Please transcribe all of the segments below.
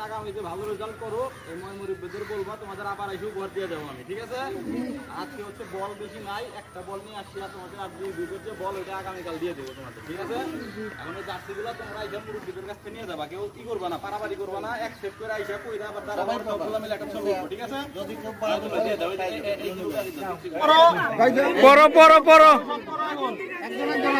আগামীতে ভালো রেজাল্ট করো এই ময় মুরব্বীদের বলবা তোমাদের আবার এসে উপহার দিয়ে দেবো আমি ঠিক আছে আজকে হচ্ছে বল বেশি নাই একটা বল নিয়ে আসছি আর তোমাদের আর দুই যে বল ওইটা আগামীকাল দিয়ে দেবো তোমাদের ঠিক আছে এখন এই জার্সিগুলো তোমরা আইসা মুরব্বীদের কাছ থেকে নিয়ে যাবা কেউ কি করবা না পারাবারি করবা না একসেপ্ট করে আইসা কইরা আবার তারা আবার সবগুলো মিলে একটা ছবি ঠিক আছে যদি কেউ দিয়ে দাও দিতে হবে। পড়ো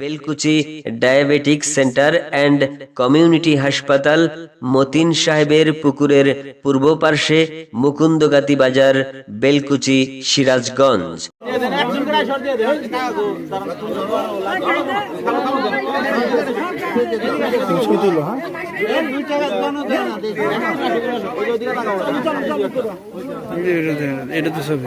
Belkuchi diabetic centre and community হাসপাতাল মতিন সাহেবের পুকুরের পূর্ব পার্শ্বে মুকুন্দগাতি বাজার বেলকুচি সিরাজগঞ্জ তিনশো দিল হ্যাঁ এটা তো সবই।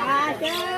Ah,